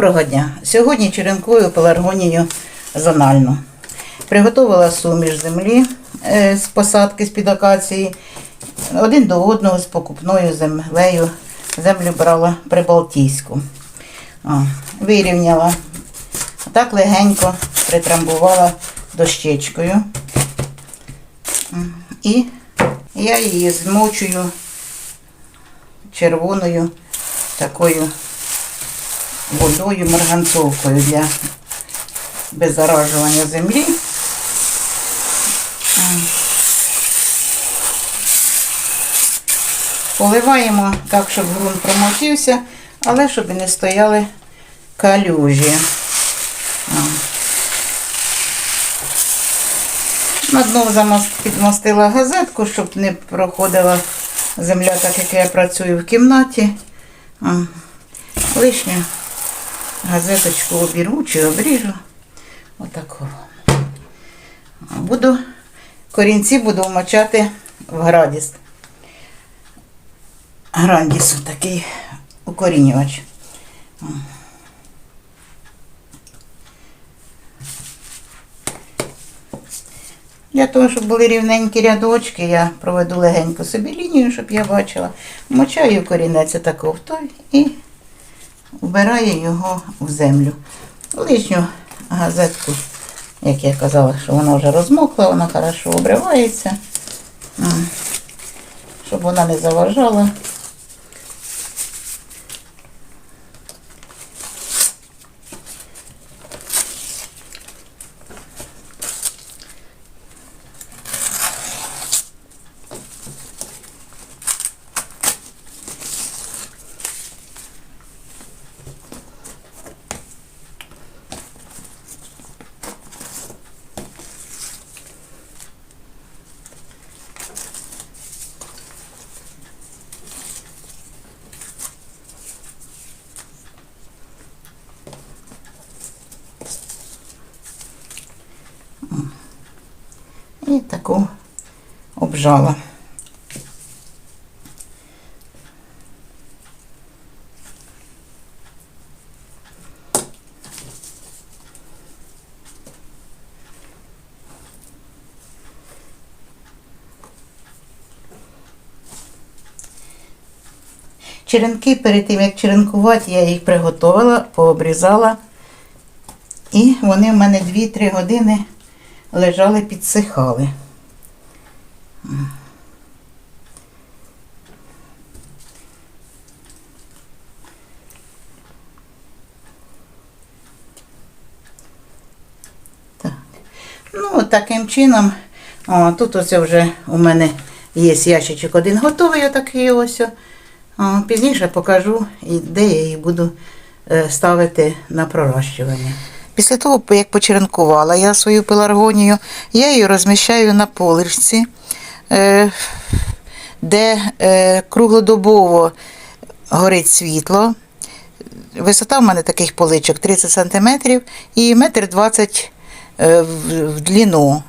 Доброго дня! Сьогодні черенкую пеларгонію зональну. Приготувала суміш землі е, з посадки з-під акації. Один до одного з покупною землею. Землю брала прибалтійську. Вирівняла. Так легенько притрамбувала дощечкою. І я її змочую червоною такою водою марганцовкою для беззаражування землі. Поливаємо так, щоб ґрунт промочився, але щоб не стояли калюжі. На дно підмастила газетку, щоб не проходила земля, так як я працюю в кімнаті. М. Газеточку обірву чи обріжу. Отакого. Буду, корінці буду вмочати в градіс. Грандіс такий укорінювач. Для того, щоб були рівненькі рядочки, я проведу легенько собі лінію, щоб я бачила. Вмочаю корінець отако в той і вбираю його в землю. Лишню газетку, як я казала, що вона вже розмокла, вона хорошо обривається, щоб вона не заважала. І таку обжала. Черенки перед тим, як черенкувати, я їх приготувала, пообрізала. І вони в мене 2-3 години лежали, підсихали. Ну, таким чином, о, тут ось вже у мене є ящичок один готовий, отакий ось. О, пізніше покажу, де я їх буду е, ставити на пророщування. Після того, як почеренкувала я свою пеларгонію, я її розміщаю на поличці, е, де е, круглодобово горить світло. Висота в мене таких поличок 30 см і 1,20 м в, в длину.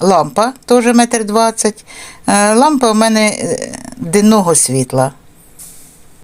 Лампа теж 1,20 м. Лампа у мене е, денного світла.